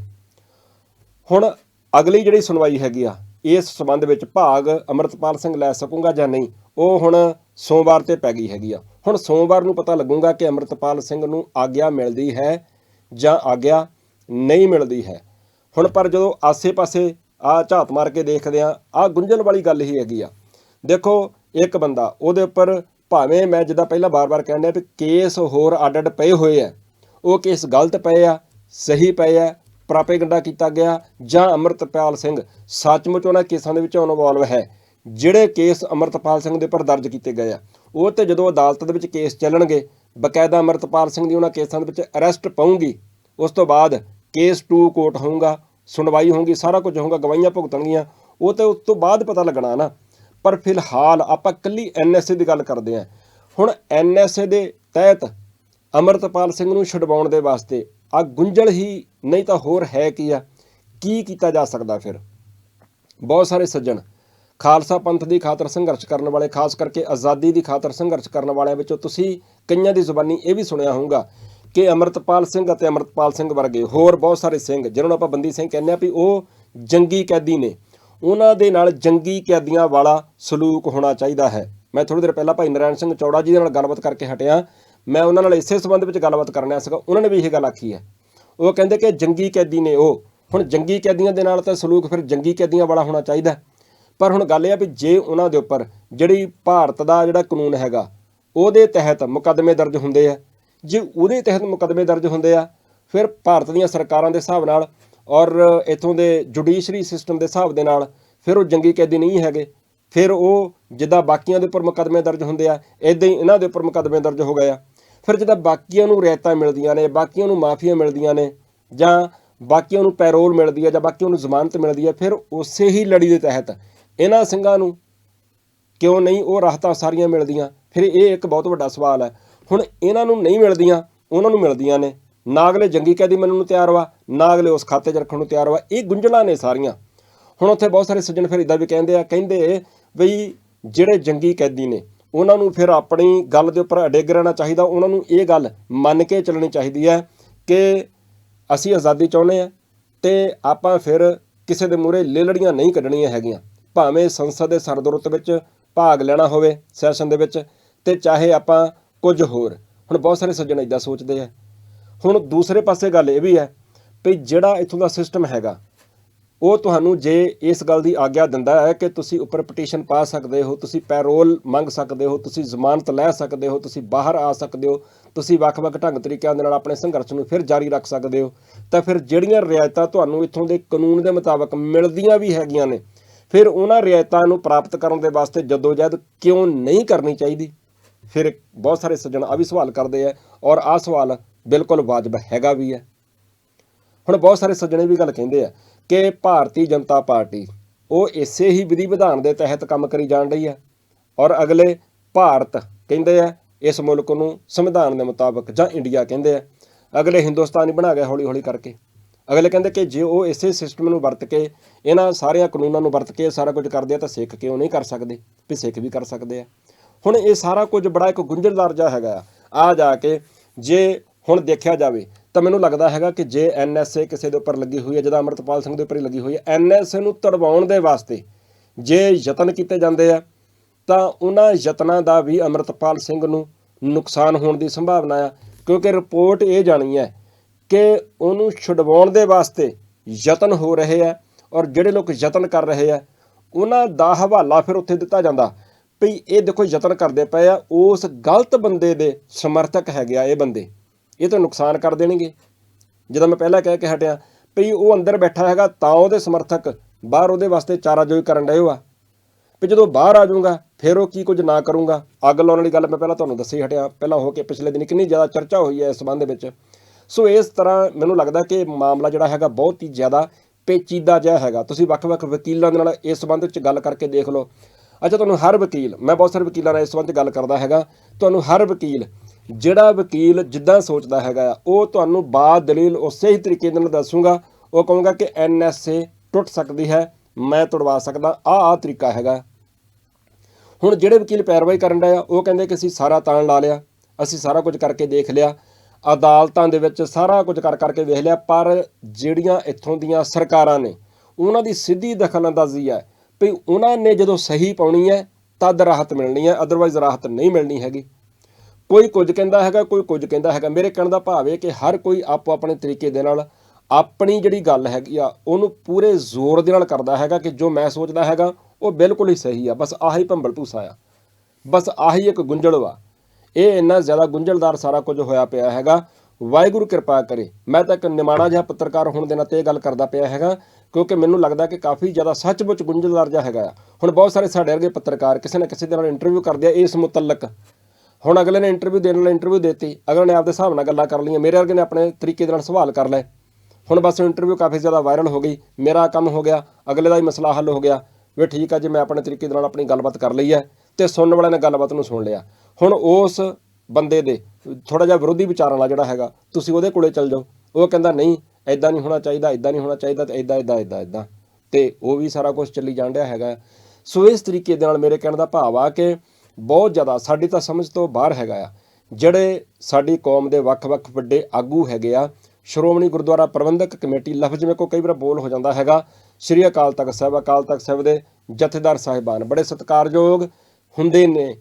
Speaker 1: ਹੁਣ ਅਗਲੀ ਜਿਹੜੀ ਸੁਣਵਾਈ ਹੈਗੀ ਆ, ਇਸ ਸੰਬੰਧ ਵਿੱਚ ਭਾਗ ਅਮਰਤਪਾਲ ਸਿੰਘ ਲੈ ਸਕੂਗਾ ਜਾਂ ਨਹੀਂ, ਉਹ ਹੁਣ ਸੋਮਵਾਰ ਤੇ ਪੈ ਗਈ ਹੈਗੀ ਆ। ਹੁਣ ਸੋਮਵਾਰ ਨੂੰ ਪਤਾ ਲੱਗੂਗਾ ਕਿ ਅਮਰਤਪਾਲ ਸਿੰਘ ਨੂੰ ਆਗਿਆ ਮਿਲਦੀ ਹੈ ਜਾਂ ਆਗਿਆ ਨਹੀਂ ਮਿਲਦੀ ਹੈ। ਹੁਣ ਪਰ ਜਦੋਂ ਆਸੇ-ਪਾਸੇ ਆ ਝਾਤ ਮਾਰ ਕੇ ਦੇਖਦੇ ਆ ਆ ਗੁੰਝਲ ਵਾਲੀ ਗੱਲ ਹੀ ਹੈਗੀ ਆ। ਦੇਖੋ, ਇੱਕ ਬੰਦਾ, ਉਹਦੇ ਉੱਪਰ ਭਾਵੇਂ ਮੈਂ ਜਿੱਦਾਂ ਪਹਿਲਾਂ ਬਾਰ-ਬਾਰ ਕਹਿੰਦਾ ਵੀ ਕੇਸ ਹੋਰ ਅੱਡ-ਅੱਡ ਪਏ ਹੋਏ ਆ, ਉਹ ਕੇਸ ਗਲਤ ਪਏ ਆ, ਸਹੀ ਪਏ ਆ, ਪ੍ਰਾਪੇਗੰਡਾ ਕੀਤਾ ਗਿਆ ਜਾਂ ਅਮਰਤਪਾਲ ਸਿੰਘ, ਸੱਚਮੁੱਚ ਉਹਨਾਂ ਕੇਸਾਂ ਦੇ ਵਿੱਚ ਇਨਵੋਲਵ ਹੈ, ਜਿਹੜੇ ਕੇਸ ਅਮਰਤਪਾਲ ਸਿੰਘ ਦੇ ਉੱਪਰ ਦਰਜ ਕੀਤੇ ਗਏ ਆ। ਉਹ ਤੇ ਜਦੋਂ ਅਦਾਲਤ ਦੇ ਵਿੱਚ ਕੇਸ ਚੱਲਣਗੇ, ਬਕਾਇਦਾ ਅਮਰਤਪਾਲ ਸਿੰਘ ਦੀ ਉਹਨਾਂ ਕੇਸਾਂ ਦੇ ਵਿੱਚ ਅਰੈਸਟ ਪਾਉਂਗੀ ਉਸ ਤੋਂ ਬਾਅਦ ਕੇਸ 2 ਕੋਰਟ ਹੋਊਗਾ, ਸੁਣਵਾਈ ਹੋਊਗੀ, ਸਾਰਾ ਕੁਝ ਹੋਊਗਾ, ਗਵਾਹੀਆਂ ਭੁਗਤਣਗੀਆਂ, ਉਹ ਤੇ ਉਸ ਤੋਂ ਬਾਅਦ ਪਤਾ ਲੱਗਣਾ ਨਾ। ਪਰ ਫਿਲਹਾਲ ਆਪਾਂ ਕੱਲੀ ਐਨਐਸਏ ਦੀ ਗੱਲ ਕਰਦੇ ਹਾਂ। ਹੁਣ ਐਨਐਸਏ ਦੇ ਤਹਿਤ ਅਮਰਤਪਾਲ ਸਿੰਘ ਨੂੰ ਛਡਵਾਉਣ ਦੇ ਵਾਸਤੇ ਆ ਗੁੰਝਲ ਹੀ ਨਹੀਂ ਤਾਂ ਹੋਰ ਹੈ ਕੀ ਆ? ਕੀ ਕੀਤਾ ਜਾ ਸਕਦਾ ਫਿਰ? ਬਹੁਤ ਸਾਰੇ ਸੱਜਣ ਖਾਲਸਾ ਪੰਥ ਦੀ ਖਾਤਰ ਸੰਘਰਸ਼ ਕਰਨ ਵਾਲੇ, ਖਾਸ ਕਰਕੇ ਆਜ਼ਾਦੀ ਦੀ ਖਾਤਰ ਸੰਘਰਸ਼ ਕਰਨ ਵਾਲਿਆਂ ਵਿੱਚੋਂ ਤੁਸੀਂ ਕਈਆਂ ਦੀ ਜ਼ੁਬਾਨੀ ਇਹ ਵੀ ਸੁਣਿਆ ਹੋਊਗਾ ਕਿ ਅਮਰਤਪਾਲ ਸਿੰਘ ਅਤੇ ਅਮਰਤਪਾਲ ਸਿੰਘ ਵਰਗੇ ਹੋਰ ਬਹੁਤ ਸਾਰੇ ਸਿੰਘ ਜਿਹਨਾਂ ਨੂੰ ਆਪਾਂ ਬੰਦੀ ਸਿੰਘ ਕਹਿੰਦੇ ਆ ਵੀ ਉਹ ਜੰਗੀ ਕੈਦੀ ਨੇ, ਉਹਨਾਂ ਦੇ ਨਾਲ ਜੰਗੀ ਕੈਦੀਆਂ ਵਾਲਾ ਸਲੂਕ ਹੋਣਾ ਚਾਹੀਦਾ ਹੈ। ਮੈਂ ਥੋੜੀ ਦੇਰ ਪਹਿਲਾਂ ਭਾਈ ਨਰਾਇਣ ਸਿੰਘ ਚੌੜਾ ਜੀ ਦੇ ਨਾਲ ਗੱਲਬਾਤ ਕਰਕੇ ਹਟਿਆ। ਮੈਂ ਉਹਨਾਂ ਨਾਲ ਇਸੇ ਸੰਬੰਧ ਵਿੱਚ ਗੱਲਬਾਤ ਕਰਨਾ ਸੀਗਾ, ਉਹਨਾਂ ਨੇ ਵੀ ਇਹ ਗੱਲ ਆਖੀ ਹੈ। ਉਹ ਕਹਿੰਦੇ ਕਿ ਜੰਗੀ ਕੈਦੀ ਨੇ ਉਹ, ਹੁਣ ਜੰਗੀ ਕੈਦੀਆਂ ਦੇ ਨਾਲ ਤਾਂ ਸਲੂਕ ਫਿਰ ਜੰਗੀ ਕੈਦੀਆਂ ਵਾਲਾ ਹੋਣਾ ਚਾਹੀਦਾ। ਪਰ ਹੁਣ ਗੱਲ ਇਹ ਆ ਵੀ ਜੇ ਉਹਨਾਂ ਦੇ ਉੱਪਰ ਜਿਹੜੀ ਭਾਰਤ ਦਾ ਜਿਹੜਾ ਕਾਨੂੰਨ ਹੈਗਾ, ਉਹਦੇ ਤਹਿਤ ਮੁਕੱਦਮੇ ਦਰਜ ਹੁੰਦੇ ਆ, ਜੇ ਉਹਦੇ ਤਹਿਤ ਮੁਕੱਦਮੇ ਦਰਜ ਹੁੰਦੇ ਆ, ਫਿਰ ਭਾਰਤ ਦੀਆਂ ਸਰਕਾਰਾਂ ਦੇ ਹਿਸਾਬ ਨਾਲ ਔਰ ਇਥੋਂ ਦੇ ਜੁਡੀਸ਼ਰੀ ਸਿਸਟਮ ਦੇ ਹਿਸਾਬ ਦੇ ਨਾਲ ਫਿਰ ਉਹ ਜੰਗੀ ਕੈਦੀ ਨਹੀਂ ਹੈਗੇ, ਫਿਰ ਉਹ ਜਿੱਦਾਂ ਬਾਕੀਆਂ ਦੇ ਉੱਪਰ ਮੁਕੱਦਮੇ ਦਰਜ ਹੁੰਦੇ ਆ ਇਦਾਂ ਹੀ ਇਹਨਾਂ ਦੇ ਉੱਪਰ ਮੁਕੱਦਮੇ ਦਰਜ ਹੋ ਗਏ ਆ। ਫਿਰ ਜਿੱਦਾਂ ਬਾਕੀਆਂ ਨੂੰ ਰਿਆਇਤਾਂ ਮਿਲਦੀਆਂ ਨੇ, ਬਾਕੀਆਂ ਨੂੰ ਮਾਫੀਆਂ ਮਿਲਦੀਆਂ ਨੇ, ਜਾਂ ਬਾਕੀਆਂ ਨੂੰ ਪੈਰੋਲ ਮਿਲਦੀ ਹੈ ਜਾਂ ਬਾਕੀਆਂ ਨੂੰ ਜ਼ਮਾਨਤ ਮਿਲਦੀ ਹੈ ਫਿਰ ਉਸੇ ਹੀ ਲੜੀ ਦੇ ਤਹਿਤ ਇਹਨਾਂ ਸਿੰਘਾਂ ਨੂੰ ਕਿਉਂ ਨਹੀਂ ਉਹ ਰਾਹਤਾਂ ਸਾਰੀਆਂ ਮਿਲਦੀਆਂ? ਫਿਰ ਇਹ ਇੱਕ ਬਹੁਤ ਵੱਡਾ ਸਵਾਲ ਹੈ। ਹੁਣ ਇਹਨਾਂ ਨੂੰ ਨਹੀਂ ਮਿਲਦੀਆਂ, ਉਹਨਾਂ ਨੂੰ ਮਿਲਦੀਆਂ ਨੇ। ਨਾ ਅਗਲੇ ਜੰਗੀ ਕੈਦੀ ਮੰਨਣ ਨੂੰ ਤਿਆਰ ਵਾ ਨਾ ਅਗਲੇ ਉਸ ਖਾਤੇ 'ਚ ਰੱਖਣ ਨੂੰ ਤਿਆਰ ਵਾ। ਇਹ ਗੁੰਝਲਾਂ ਨੇ ਸਾਰੀਆਂ। ਹੁਣ ਉੱਥੇ ਬਹੁਤ ਸਾਰੇ ਸੱਜਣ ਫਿਰ ਇਦਾਂ ਵੀ ਕਹਿੰਦੇ ਆ, ਕਹਿੰਦੇ ਬਈ ਜਿਹੜੇ ਜੰਗੀ ਕੈਦੀ ਨੇ, ਉਹਨਾਂ ਨੂੰ ਫਿਰ ਆਪਣੀ ਗੱਲ ਦੇ ਉੱਪਰ ਅਡਿੱਗ ਰਹਿਣਾ ਚਾਹੀਦਾ। ਉਹਨਾਂ ਨੂੰ ਇਹ ਗੱਲ ਮੰਨ ਕੇ ਚੱਲਣੀ ਚਾਹੀਦੀ ਹੈ ਕਿ ਅਸੀਂ ਆਜ਼ਾਦੀ ਚਾਹੁੰਦੇ ਆ ਤੇ ਆਪਾਂ ਫਿਰ ਕਿਸੇ ਦੇ ਮੂਹਰੇ ਲੇਲੜੀਆਂ ਨਹੀਂ ਕੱਢਣੀਆਂ ਹੈਗੀਆਂ। ਭਾਵੇਂ ਸੰਸਦ ਦੇ ਸਰਦਰੁੱਤ ਵਿੱਚ ਭਾਗ ਲੈਣਾ ਹੋਵੇ, ਸੈਸ਼ਨ ਦੇ ਵਿੱਚ, ਤੇ ਚਾਹੇ ਆਪਾਂ ਕੁਝ ਹੋਰ। ਹੁਣ ਬਹੁਤ ਸਾਰੇ ਸੱਜਣ ਇਦਾਂ ਸੋਚਦੇ ਆ। ਹੁਣ ਦੂਸਰੇ ਪਾਸੇ ਗੱਲ ਇਹ ਵੀ ਹੈ ਵੀ ਜਿਹੜਾ ਇੱਥੋਂ ਦਾ ਸਿਸਟਮ ਹੈਗਾ, ਉਹ ਤੁਹਾਨੂੰ ਜੇ ਇਸ ਗੱਲ ਦੀ ਆਗਿਆ ਦਿੰਦਾ ਹੈ ਕਿ ਤੁਸੀਂ ਉੱਪਰ ਪਟੀਸ਼ਨ ਪਾ ਸਕਦੇ ਹੋ, ਤੁਸੀਂ ਪੈਰੋਲ ਮੰਗ ਸਕਦੇ ਹੋ, ਤੁਸੀਂ ਜ਼ਮਾਨਤ ਲੈ ਸਕਦੇ ਹੋ, ਤੁਸੀਂ ਬਾਹਰ ਆ ਸਕਦੇ ਹੋ, ਤੁਸੀਂ ਵੱਖ-ਵੱਖ ਢੰਗ ਤਰੀਕਿਆਂ ਦੇ ਨਾਲ ਆਪਣੇ ਸੰਘਰਸ਼ ਨੂੰ ਫਿਰ ਜਾਰੀ ਰੱਖ ਸਕਦੇ ਹੋ, ਤਾਂ ਫਿਰ ਜਿਹੜੀਆਂ ਰਿਆਇਤਾਂ ਤੁਹਾਨੂੰ ਇੱਥੋਂ ਦੇ ਕਾਨੂੰਨ ਦੇ ਮੁਤਾਬਕ ਮਿਲਦੀਆਂ ਵੀ ਹੈਗੀਆਂ ਨੇ ਫਿਰ ਉਹਨਾਂ ਰਿਆਇਤਾਂ ਨੂੰ ਪ੍ਰਾਪਤ ਕਰਨ ਦੇ ਵਾਸਤੇ ਜਦੋਜਹਿਦ ਕਿਉਂ ਨਹੀਂ ਕਰਨੀ ਚਾਹੀਦੀ? ਫਿਰ ਬਹੁਤ ਸਾਰੇ ਸੱਜਣ ਆ ਵੀ ਸਵਾਲ ਕਰਦੇ ਆ ਔਰ ਆਹ ਸਵਾਲ ਬਿਲਕੁਲ ਵਾਜਬ ਹੈਗਾ ਵੀ ਹੈ। ਹੁਣ ਬਹੁਤ ਸਾਰੇ ਸੱਜਣੇ ਵੀ ਗੱਲ ਕਹਿੰਦੇ ਆ ਕਿ ਭਾਰਤੀ ਜਨਤਾ ਪਾਰਟੀ ਉਹ ਇਸੇ ਹੀ ਵਿਧੀ ਵਿਧਾਨ ਦੇ ਤਹਿਤ ਕੰਮ ਕਰੀ ਜਾਣ ਰਹੀ ਹੈ ਔਰ ਅਗਲੇ ਭਾਰਤ ਕਹਿੰਦੇ ਆ ਇਸ ਮੁਲਕ ਨੂੰ ਸੰਵਿਧਾਨ ਦੇ ਮੁਤਾਬਕ ਜਾਂ ਇੰਡੀਆ ਕਹਿੰਦੇ ਆ ਅਗਲੇ ਹਿੰਦੁਸਤਾਨ ਹੀ ਬਣਾ ਗਿਆ ਹੌਲੀ ਹੌਲੀ ਕਰਕੇ। ਅਗਲੇ ਕਹਿੰਦੇ ਕਿ ਜੇ ਉਹ ਇਸੇ ਸਿਸਟਮ ਨੂੰ ਵਰਤ ਕੇ, ਇਹਨਾਂ ਸਾਰਿਆਂ ਕਾਨੂੰਨਾਂ ਨੂੰ ਵਰਤ ਕੇ ਸਾਰਾ ਕੁਝ ਕਰਦੇ ਆ ਤਾਂ ਸਿੱਖ ਕਿਉਂ ਨਹੀਂ ਕਰ ਸਕਦੇ? ਵੀ ਸਿੱਖ ਵੀ ਕਰ ਸਕਦੇ ਆ। ਹੁਣ ਇਹ ਸਾਰਾ ਕੁਝ ਬੜਾ ਇੱਕ ਗੁੰਝਲਦਾਰ ਜਿਹਾ ਹੈਗਾ ਆ। ਜਾ ਕੇ ਜੇ ਹੁਣ ਦੇਖਿਆ ਜਾਵੇ ਤਾਂ ਮੈਨੂੰ ਲੱਗਦਾ ਹੈਗਾ ਕਿ ਜੇ ਐਨਐਸਏ ਕਿਸੇ ਦੇ ਉੱਪਰ ਲੱਗੀ ਹੋਈ ਹੈ ਜਿਹਦਾ ਅਮਰਤਪਾਲ ਸਿੰਘ ਦੇ ਉੱਪਰ ਲੱਗੀ ਹੋਈ ਹੈ ਐਨਐਸਏ ਨੂੰ ਤੜਵਾਉਣ ਦੇ ਵਾਸਤੇ ਜੇ ਯਤਨ ਕੀਤੇ ਜਾਂਦੇ ਆ, ਤਾਂ ਉਹਨਾਂ ਯਤਨਾਂ ਦਾ ਵੀ ਅਮਰਤਪਾਲ ਸਿੰਘ ਨੂੰ ਨੁਕਸਾਨ ਹੋਣ ਦੀ ਸੰਭਾਵਨਾ ਆ। ਕਿਉਂਕਿ ਰਿਪੋਰਟ ਇਹ ਜਾਣੀ ਹੈ ਕਿ ਉਹਨੂੰ ਛੁਡਵਾਉਣ ਦੇ ਵਾਸਤੇ ਯਤਨ ਹੋ ਰਹੇ ਆ ਔਰ ਜਿਹੜੇ ਲੋਕ ਯਤਨ ਕਰ ਰਹੇ ਆ, ਉਹਨਾਂ ਦਾ ਹਵਾਲਾ ਫਿਰ ਉੱਥੇ ਦਿੱਤਾ ਜਾਂਦਾ ਵੀ ਇਹ ਦੇਖੋ ਯਤਨ ਕਰਦੇ ਪਏ ਆ, ਉਸ ਗਲਤ ਬੰਦੇ ਦੇ ਸਮਰਥਕ ਹੈਗੇ ਆ ਇਹ ਬੰਦੇ। ਇਹ ਤਾਂ ਨੁਕਸਾਨ ਕਰ ਦੇਣਗੇ। ਜਦੋਂ ਮੈਂ ਪਹਿਲਾਂ ਕਹਿ ਕੇ ਹਟਿਆ ਵੀ ਉਹ ਅੰਦਰ ਬੈਠਾ ਹੈਗਾ ਤਾਂ ਉਹਦੇ ਸਮਰਥਕ ਬਾਹਰ ਉਹਦੇ ਵਾਸਤੇ ਚਾਰਾਜੋਈ ਕਰਨ ਡਏ ਹੋ ਆ ਵੀ ਜਦੋਂ ਬਾਹਰ ਆ ਜਾਊਗਾ, ਫਿਰ ਉਹ ਕੀ ਕੁਝ ਨਾ ਕਰੂੰਗਾ। ਅੱਗ ਲਾਉਣ ਵਾਲੀ ਗੱਲ ਮੈਂ ਪਹਿਲਾਂ ਤੁਹਾਨੂੰ ਦੱਸੀ ਹਟਿਆ। ਪਹਿਲਾਂ ਹੋ ਕੇ ਪਿਛਲੇ ਦਿਨ ਕਿੰਨੀ ਜ਼ਿਆਦਾ ਚਰਚਾ ਹੋਈ ਹੈ ਇਸ ਸੰਬੰਧ ਵਿੱਚ। ਸੋ ਇਸ ਤਰ੍ਹਾਂ ਮੈਨੂੰ ਲੱਗਦਾ ਕਿ ਮਾਮਲਾ ਜਿਹੜਾ ਹੈਗਾ ਬਹੁਤ ਹੀ ਜ਼ਿਆਦਾ ਪੇਚੀਦਾ ਜਿਹਾ ਹੈਗਾ। ਤੁਸੀਂ ਵੱਖ-ਵੱਖ ਵਕੀਲਾਂ ਦੇ ਨਾਲ ਇਸ ਸੰਬੰਧ ਵਿੱਚ ਗੱਲ ਕਰਕੇ ਦੇਖ ਲਓ। ਅੱਛਾ ਤੁਹਾਨੂੰ ਹਰ ਵਕੀਲ ਮੈਂ ਬਹੁਤ ਸਾਰੇ ਵਕੀਲਾਂ ਨਾਲ ਇਸ ਸੰਬੰਧ ਗੱਲ ਕਰਦਾ ਹੈਗਾ। ਤੁਹਾਨੂੰ ਹਰ ਵਕੀਲ ਜਿਹੜਾ ਵਕੀਲ ਜਿੱਦਾਂ ਸੋਚਦਾ ਹੈਗਾ ਆ, ਉਹ ਤੁਹਾਨੂੰ ਬਾਦ ਦਲੀਲ ਉਸੇ ਹੀ ਤਰੀਕੇ ਦੇ ਨਾਲ ਦੱਸੂਗਾ। ਉਹ ਕਹੂੰਗਾ ਕਿ ਐਨਐਸਏ ਟੁੱਟ ਸਕਦੀ ਹੈ ਮੈਂ ਤੁੜਵਾ ਸਕਦਾ ਆ ਆ ਤਰੀਕਾ ਹੈਗਾ। ਹੁਣ ਜਿਹੜੇ ਵਕੀਲ ਪੈਰਵਾਈ ਕਰਨ ਡਏ ਆ ਉਹ ਕਹਿੰਦੇ ਕਿ ਅਸੀਂ ਸਾਰਾ ਤਾਣ ਲਾ ਲਿਆ ਅਸੀਂ ਸਾਰਾ ਕੁਝ ਕਰਕੇ ਦੇਖ ਲਿਆ। ਅਦਾਲਤਾਂ ਦੇ ਵਿੱਚ ਸਾਰਾ ਕੁਝ ਕਰ ਕਰਕੇ ਵੇਖ ਲਿਆ, ਪਰ ਜਿਹੜੀਆਂ ਇੱਥੋਂ ਦੀਆਂ ਸਰਕਾਰਾਂ ਨੇ, ਉਹਨਾਂ ਦੀ ਸਿੱਧੀ ਦਖਲਅੰਦਾਜ਼ੀ ਹੈ ਵੀ ਉਹਨਾਂ ਨੇ ਜਦੋਂ ਸਹੀ ਪਾਉਣੀ ਹੈ, ਤਦ ਰਾਹਤ ਮਿਲਣੀ ਹੈ ਅਦਰਵਾਈਜ਼ ਰਾਹਤ ਨਹੀਂ ਮਿਲਣੀ ਹੈਗੀ। ਕੋਈ ਕੁਝ ਕਹਿੰਦਾ ਹੈਗਾ, ਕੋਈ ਕੁਝ ਕਹਿੰਦਾ ਹੈਗਾ। ਮੇਰੇ ਕਹਿਣ ਦਾ ਭਾਵ ਇਹ ਕਿ ਹਰ ਕੋਈ ਆਪੋ ਆਪਣੇ ਤਰੀਕੇ ਦੇ ਨਾਲ ਆਪਣੀ ਜਿਹੜੀ ਗੱਲ ਹੈਗੀ ਆ, ਉਹਨੂੰ ਪੂਰੇ ਜ਼ੋਰ ਦੇ ਨਾਲ ਕਰਦਾ ਹੈਗਾ ਕਿ ਜੋ ਮੈਂ ਸੋਚਦਾ ਹੈਗਾ, ਉਹ ਬਿਲਕੁਲ ਹੀ ਸਹੀ ਆ। ਬਸ ਆਹੀ ਭੰਬਲ ਭੂਸਾ ਆ। ਬਸ ਆਹੀ ਇੱਕ ਗੁੰਝਲ ਵਾ ਇਹ ਇੰਨਾ ਜ਼ਿਆਦਾ ਗੁੰਝਲਦਾਰ ਸਾਰਾ ਕੁਝ ਹੋਇਆ ਪਿਆ ਹੈਗਾ। ਵਾਹਿਗੁਰੂ ਕਿਰਪਾ ਕਰੇ। ਮੈਂ ਤਾਂ ਇੱਕ ਨਿਮਾਣਾ ਜਿਹਾ ਪੱਤਰਕਾਰ ਹੋਣ ਦੇ ਨਾਤੇ ਇਹ ਗੱਲ ਕਰਦਾ ਪਿਆ ਹੈਗਾ, ਕਿਉਂਕਿ ਮੈਨੂੰ ਲੱਗਦਾ ਕਿ ਕਾਫੀ ਜ਼ਿਆਦਾ ਸੱਚਮੁੱਚ ਗੁੰਝਲਦਾਰ ਜਿਹਾ ਹੈਗਾ ਆ। ਹੁਣ ਬਹੁਤ ਸਾਰੇ ਸਾਡੇ ਵਰਗੇ ਪੱਤਰਕਾਰ ਕਿਸੇ ਨਾ ਕਿਸੇ ਦੇ ਨਾਲ ਇੰਟਰਵਿਊ ਕਰਦੇ ਆ ਇਸ ਮੁਤਲਕ। ਹੁਣ ਅਗਲੇ ਨੇ ਇੰਟਰਵਿਊ ਦੇਣ ਵਾਲਾ ਇੰਟਰਵਿਊ ਦਿੱਤੀ। ਅਗਲੇ ਨੇ ਆਪਦੇ ਹਿਸਾਬ ਨਾਲ ਗੱਲਾਂ ਕਰ ਲਈਆਂ। ਮੇਰੇ ਵਰਗੇ ਨੇ ਆਪਣੇ ਤਰੀਕੇ ਦੇ ਨਾਲ ਸਵਾਲ ਕਰ ਲਏ। ਹੁਣ ਬਸ ਇੰਟਰਵਿਊ ਕਾਫੀ ਜ਼ਿਆਦਾ ਵਾਇਰਲ ਹੋ ਗਈ। ਮੇਰਾ ਕੰਮ ਹੋ ਗਿਆ। ਅਗਲੇ ਦਾ ਹੀ ਮਸਲਾ ਹੱਲ ਹੋ ਗਿਆ। ਵੀ ਠੀਕ ਆ ਜੀ, ਮੈਂ ਆਪਣੇ ਤਰੀਕੇ ਦੇ ਨਾਲ ਆਪਣੀ ਗੱਲਬਾਤ ਕਰ ਲਈ ਹੈ ਤੇ ਸੁਣਨ ਵਾਲਿਆਂ ਨੇ ਗੱਲਬਾਤ ਨੂੰ ਸੁਣ ਲਿਆ। ਹੁਣ ਉਸ ਬੰਦੇ ਦੇ ਥੋੜਾ ਜਿਹਾ ਵਿਰੋਧੀ ਵਿਚਾਰਾਂ ਵਾਲਾ ਜਿਹੜਾ ਹੈਗਾ, ਤੁਸੀਂ ਉਹਦੇ ਕੋਲੇ ਚੱਲ ਜਾਓ। ਉਹ ਕਹਿੰਦਾ, ਨਹੀਂ ਐਦਾਂ ਨਹੀਂ ਹੋਣਾ ਚਾਹੀਦਾ ਐਦਾਂ ਨਹੀਂ ਹੋਣਾ ਚਾਹੀਦਾ ਤੇ ਐਦਾਂ ਐਦਾਂ ਐਦਾਂ ਐਦਾਂ ਤੇ ਉਹ ਵੀ ਸਾਰਾ ਕੁਝ ਚੱਲੀ ਜਾਣ ਰਿਹਾ ਹੈਗਾ। ਸੋ ਇਸ ਤਰੀਕੇ ਦੇ ਨਾਲ ਮੇਰੇ ਕਹਿਣ ਦਾ ਭਾਵ ਆ ਕਿ ਬਹੁਤ ਜ਼ਿਆਦਾ ਸਾਡੀ ਤਾਂ ਸਮਝ ਤੋਂ ਬਾਹਰ ਹੈਗਾ ਆ। ਜਿਹੜੇ ਸਾਡੀ ਕੌਮ ਦੇ ਵੱਖ-ਵੱਖ ਵੱਡੇ ਆਗੂ ਹੈਗੇ ਆ, ਸ਼੍ਰੋਮਣੀ ਗੁਰਦੁਆਰਾ ਪ੍ਰਬੰਧਕ ਕਮੇਟੀ ਲਫ਼ਜ਼ ਮੇ ਕੋ ਕਈ ਵਾਰ ਬੋਲ ਹੋ ਜਾਂਦਾ ਹੈਗਾ। ਸ਼੍ਰੀ ਅਕਾਲ ਤਖਤ ਸਾਹਿਬ, ਅਕਾਲ ਤਖਤ ਸਾਹਿਬ ਦੇ ਜਥੇਦਾਰ ਸਾਹਿਬਾਨ, ਬੜੇ ਸਤਿਕਾਰਯੋਗ ਹੁੰਦੇ ਨੇ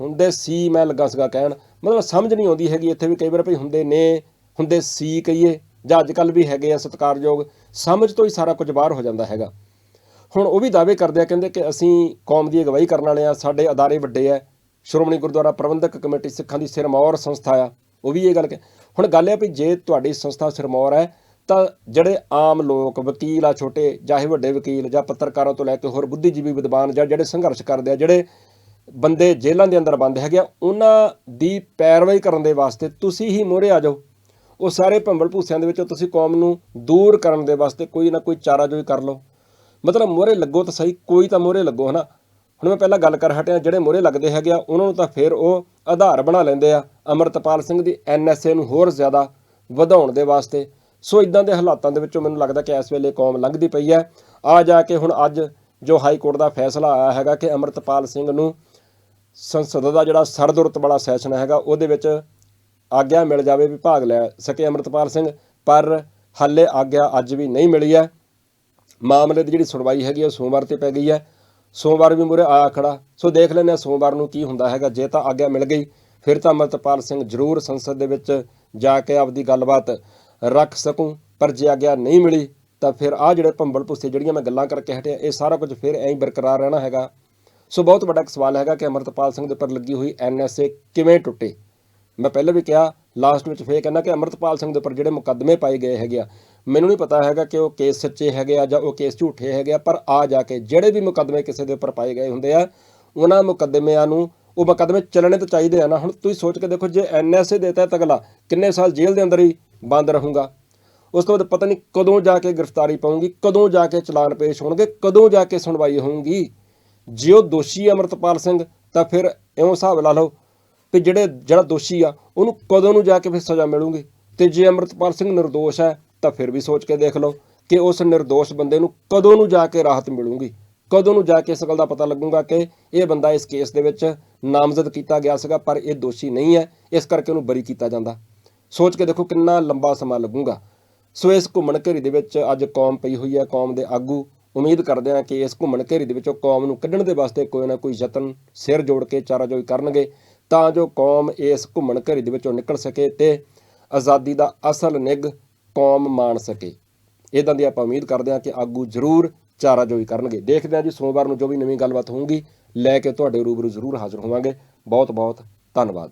Speaker 1: ਹੁੰਦੇ ਸੀ, ਮੈਂ ਲੱਗਾ ਸੀਗਾ ਕਹਿਣ। ਮਤਲਬ ਸਮਝ ਨਹੀਂ ਆਉਂਦੀ ਹੈਗੀ ਇੱਥੇ ਵੀ ਕਈ ਵਾਰ ਭਈ ਹੁੰਦੇ ਨੇ, ਹੁੰਦੇ ਸੀ ਕਹੀਏ, ਜਾਂ ਅੱਜ ਕੱਲ ਵੀ ਹੈਗੇ ਆ ਸਤਿਕਾਰਯੋਗ। ਸਮਝ ਤੋਂ ਹੀ ਸਾਰਾ ਕੁਝ ਬਾਹਰ ਹੋ ਜਾਂਦਾ ਹੈਗਾ। ਹੁਣ ਉਹ ਵੀ ਦਾਅਵੇ ਕਰਦੇ ਆ, ਕਹਿੰਦੇ ਕਿ ਅਸੀਂ ਕੌਮ ਦੀ ਅਗਵਾਈ ਕਰਨ ਵਾਲੇ ਆ, ਸਾਡੇ ਅਦਾਰੇ ਵੱਡੇ ਆ। ਸ਼੍ਰੋਮਣੀ ਗੁਰਦੁਆਰਾ ਪ੍ਰਬੰਧਕ ਕਮੇਟੀ ਸਿੱਖਾਂ ਦੀ ਸਿਰਮੌਰ ਸੰਸਥਾ ਆ। ਉਹ ਵੀ ਇਹ ਗੱਲ ਕਿ ਹੁਣ ਗੱਲ ਹੈ ਵੀ ਜੇ ਤੁਹਾਡੀ ਸੰਸਥਾ ਸਿਰਮੌਰ ਹੈ, ਤਾਂ ਜਿਹੜੇ ਆਮ ਲੋਕ, ਵਕੀਲ ਆ ਛੋਟੇ, ਚਾਹੇ ਵੱਡੇ ਵਕੀਲ ਜਾਂ ਪੱਤਰਕਾਰਾਂ ਤੋਂ ਲੈ ਕੇ ਹੋਰ ਬੁੱਧੀਜੀਵੀ ਵਿਦਵਾਨ ਜਾਂ ਜਿਹੜੇ ਸੰਘਰਸ਼ ਕਰਦੇ ਆ, ਜਿਹੜੇ ਬੰਦੇ ਜੇਲ੍ਹਾਂ ਦੇ ਅੰਦਰ ਬੰਦ ਹੈਗੇ ਆ, ਉਹਨਾਂ ਦੀ ਪੈਰਵਾਈ ਕਰਨ ਦੇ ਵਾਸਤੇ ਤੁਸੀਂ ਹੀ ਮੋਹਰੇ ਆ ਜਾਓ। ਉਹ ਸਾਰੇ ਭੰਬਲ ਭੂਸਿਆਂ ਦੇ ਵਿੱਚੋਂ ਤੁਸੀਂ ਕੌਮ ਨੂੰ ਦੂਰ ਕਰਨ ਦੇ ਵਾਸਤੇ ਕੋਈ ਨਾ ਕੋਈ ਚਾਰਾ ਜੋਈ ਕਰ ਲਓ। ਮਤਲਬ ਮੋਹਰੇ ਲੱਗੋ ਤਾਂ ਸਹੀ, ਕੋਈ ਤਾਂ ਮੋਹਰੇ ਲੱਗੋ, ਹਨਾ? ਹੁਣ ਮੈਂ ਪਹਿਲਾਂ ਗੱਲ ਕਰ ਹਟਿਆ, ਜਿਹੜੇ ਮੋਹਰੇ ਲੱਗਦੇ ਹੈਗੇ ਆ, ਉਹਨਾਂ ਨੂੰ ਤਾਂ ਫਿਰ ਉਹ ਆਧਾਰ ਬਣਾ ਲੈਂਦੇ ਆ। ਅਮਰਤਪਾਲ ਸਿੰਘ ਦੀ ਐਨਐਸਏ ਨੂੰ ਹੋਰ ਜ਼ਿਆਦਾ ਵਧਾਉਣ ਦੇ ਵਾਸਤੇ। ਸੋ ਇਦਾਂ ਦੇ ਹਾਲਾਤਾਂ ਦੇ ਵਿੱਚੋਂ ਮੈਨੂੰ ਲੱਗਦਾ ਕਿ ਇਸ ਵੇਲੇ ਕੌਮ ਲੰਘਦੀ ਪਈ ਹੈ। ਆ ਜਾ ਕੇ ਹੁਣ ਅੱਜ ਜੋ ਹਾਈ ਕੋਰਟ ਦਾ ਫੈਸਲਾ ਆਇਆ ਹੈਗਾ ਕਿ ਅਮਰਤਪਾਲ ਸਿੰਘ ਨੂੰ ਸੰਸਦ ਦਾ ਜਿਹੜਾ ਸਰਦੁਰਤ ਵਾਲਾ ਸੈਸ਼ਨ ਹੈਗਾ, ਉਹਦੇ ਵਿੱਚ ਆਗਿਆ ਮਿਲ ਜਾਵੇ ਵੀ ਭਾਗ ਲੈ ਸਕੇ ਅਮਰਤਪਾਲ ਸਿੰਘ, ਪਰ ਹਾਲੇ ਆਗਿਆ ਅੱਜ ਵੀ ਨਹੀਂ ਮਿਲੀ ਹੈ। ਮਾਮਲੇ ਦੀ ਜਿਹੜੀ ਸੁਣਵਾਈ ਹੈਗੀ ਉਹ ਸੋਮਵਾਰ ਤੇ ਪੈ ਗਈ ਹੈ। ਸੋਮਵਾਰ ਵੀ ਮੂਰੇ ਆਇਆ ਖੜਾ। ਸੋ ਦੇਖ ਲੈਂਦੇ ਹਾਂ ਸੋਮਵਾਰ ਨੂੰ ਕੀ ਹੁੰਦਾ ਹੈਗਾ। ਜੇ ਤਾਂ ਆਗਿਆ ਮਿਲ ਗਈ, ਫਿਰ ਤਾਂ ਅਮਰਤਪਾਲ ਸਿੰਘ ਜ਼ਰੂਰ ਸੰਸਦ ਦੇ ਵਿੱਚ ਜਾ ਕੇ ਆਪਦੀ ਗੱਲਬਾਤ ਰੱਖ ਸਕੂੰ। ਪਰ ਜੇ ਆਗਿਆ ਨਹੀਂ ਮਿਲੀ, ਤਾਂ ਫਿਰ ਆ ਜਿਹੜੇ ਭੰਬਲ ਭੁੱਸੇ ਜਿਹੜੀਆਂ ਮੈਂ ਗੱਲਾਂ ਕਰਕੇ ਹਟਿਆ, ਇਹ ਸਾਰਾ ਕੁਝ ਫਿਰ ਐਂ ਹੀ ਬਰਕਰਾਰ ਰਹਿਣਾ ਹੈਗਾ। ਸੋ ਬਹੁਤ ਵੱਡਾ ਇੱਕ ਸਵਾਲ ਹੈਗਾ ਕਿ ਅਮਰਤਪਾਲ ਸਿੰਘ ਦੇ ਉੱਪਰ ਲੱਗੀ ਹੋਈ ਐਨਐਸਏ ਕਿਵੇਂ ਟੁੱਟੇ? ਮੈਂ ਪਹਿਲਾਂ ਵੀ ਕਿਹਾ ਲਾਸਟ ਵਿੱਚ ਫੇਰ ਕਹਿੰਦਾ ਕਿ ਅਮਰਤਪਾਲ ਸਿੰਘ ਦੇ ਉੱਪਰ ਜਿਹੜੇ ਮੁਕੱਦਮੇ ਪਾਏ ਗਏ ਹੈਗੇ ਆ, ਮੈਨੂੰ ਨਹੀਂ ਪਤਾ ਹੈਗਾ ਕਿ ਉਹ ਕੇਸ ਸੱਚੇ ਹੈਗੇ ਆ ਜਾਂ ਉਹ ਕੇਸ ਝੂਠੇ ਹੈਗੇ ਆ, ਪਰ ਆ ਜਾ ਕੇ ਜਿਹੜੇ ਵੀ ਮੁਕੱਦਮੇ ਕਿਸੇ ਦੇ ਉੱਪਰ ਪਾਏ ਗਏ ਹੁੰਦੇ ਆ, ਉਹਨਾਂ ਮੁਕੱਦਮਿਆਂ ਨੂੰ, ਉਹ ਮੁਕੱਦਮੇ ਚੱਲਣੇ ਤਾਂ ਚਾਹੀਦੇ ਆ ਨਾ। ਹੁਣ ਤੁਸੀਂ ਸੋਚ ਕੇ ਦੇਖੋ, ਜੇ ਐਨਐਸਏ ਦੇਤਾ ਹੈ ਤਾਂ ਅਗਲਾ ਕਿੰਨੇ ਸਾਲ ਜੇਲ੍ਹ ਦੇ ਅੰਦਰ ਹੀ ਬੰਦ ਰਹੂਗਾ, ਉਸ ਤੋਂ ਬਾਅਦ ਪਤਾ ਨਹੀਂ ਕਦੋਂ ਜਾ ਕੇ ਗ੍ਰਿਫਤਾਰੀ ਪਾਉਂਗੀ ਕਦੋਂ ਜਾ ਕੇ ਚਲਾਨ ਪੇਸ਼ ਹੋਣਗੇ, ਕਦੋਂ ਜਾ ਕੇ ਸੁਣਵਾਈ ਹੋਊਗੀ। ਜੇ ਉਹ ਦੋਸ਼ੀ ਹੈ ਅਮਰਤਪਾਲ ਸਿੰਘ, ਤਾਂ ਫਿਰ ਇਉਂ ਹਿਸਾਬ ਲਾ ਲਓ ਕਿ ਜਿਹੜੇ, ਜਿਹੜਾ ਦੋਸ਼ੀ ਆ, ਉਹਨੂੰ ਕਦੋਂ ਨੂੰ ਜਾ ਕੇ ਫਿਰ ਸਜ਼ਾ ਮਿਲੂਗੀ? ਤੇ ਜੇ ਅਮਰਤਪਾਲ ਸਿੰਘ ਨਿਰਦੋਸ਼ ਹੈ, ਤਾਂ ਫਿਰ ਵੀ ਸੋਚ ਕੇ ਦੇਖ ਲਓ ਕਿ ਉਸ ਨਿਰਦੋਸ਼ ਬੰਦੇ ਨੂੰ ਕਦੋਂ ਨੂੰ ਜਾ ਕੇ ਰਾਹਤ ਮਿਲੂਗੀ? ਕਦੋਂ ਨੂੰ ਜਾ ਕੇ ਇਸ ਗੱਲ ਦਾ ਪਤਾ ਲੱਗੂਗਾ ਕਿ ਇਹ ਬੰਦਾ ਇਸ ਕੇਸ ਦੇ ਵਿੱਚ ਨਾਮਜ਼ਦ ਕੀਤਾ ਗਿਆ ਸੀਗਾ, ਪਰ ਇਹ ਦੋਸ਼ੀ ਨਹੀਂ ਹੈ, ਇਸ ਕਰਕੇ ਉਹਨੂੰ ਬਰੀ ਕੀਤਾ ਜਾਂਦਾ। ਸੋਚ ਕੇ ਦੇਖੋ ਕਿੰਨਾ ਲੰਬਾ ਸਮਾਂ ਲੱਗੂਗਾ। ਸੋ ਇਸ ਘੁੰਮਣ ਘੇਰੀ ਦੇ ਵਿੱਚ ਅੱਜ ਕੌਮ ਪਈ ਹੋਈ ਹੈ, ਕੌਮ ਦੇ ਆਗੂ ਉਮੀਦ ਕਰਦੇ ਹਾਂ ਕਿ ਇਸ ਘੁੰਮਣ ਘੇਰੀ ਦੇ ਵਿੱਚੋਂ ਕੌਮ ਨੂੰ ਕੱਢਣ ਦੇ ਵਾਸਤੇ ਕੋਈ ਨਾ ਕੋਈ ਯਤਨ ਸਿਰ ਜੋੜ ਕੇ ਚਾਰਾਜੋਈ ਕਰਨਗੇ, ਤਾਂ ਜੋ ਕੌਮ ਇਸ ਘੁੰਮਣ ਘੇਰੀ ਦੇ ਵਿੱਚੋਂ ਨਿਕਲ ਸਕੇ ਤੇ ਆਜ਼ਾਦੀ ਦਾ ਅਸਲ ਨਿੱਘ ਕੌਮ ਮਾਣ ਸਕੇ। ਇਦਾਂ ਦੀ ਆਪਾਂ ਉਮੀਦ ਕਰਦੇ ਹਾਂ ਕਿ ਆਗੂ ਜ਼ਰੂਰ ਚਾਰਾਜੋਈ ਕਰਨਗੇ। ਦੇਖਦੇ ਹਾਂ ਜੀ, ਸੋਮਵਾਰ ਨੂੰ ਜੋ ਵੀ ਨਵੀਂ ਗੱਲਬਾਤ ਹੋਊਗੀ, ਲੈ ਕੇ ਤੁਹਾਡੇ ਰੂਬਰੂ ਜ਼ਰੂਰ ਹਾਜ਼ਰ ਹੋਵਾਂਗੇ। ਬਹੁਤ ਬਹੁਤ ਧੰਨਵਾਦ।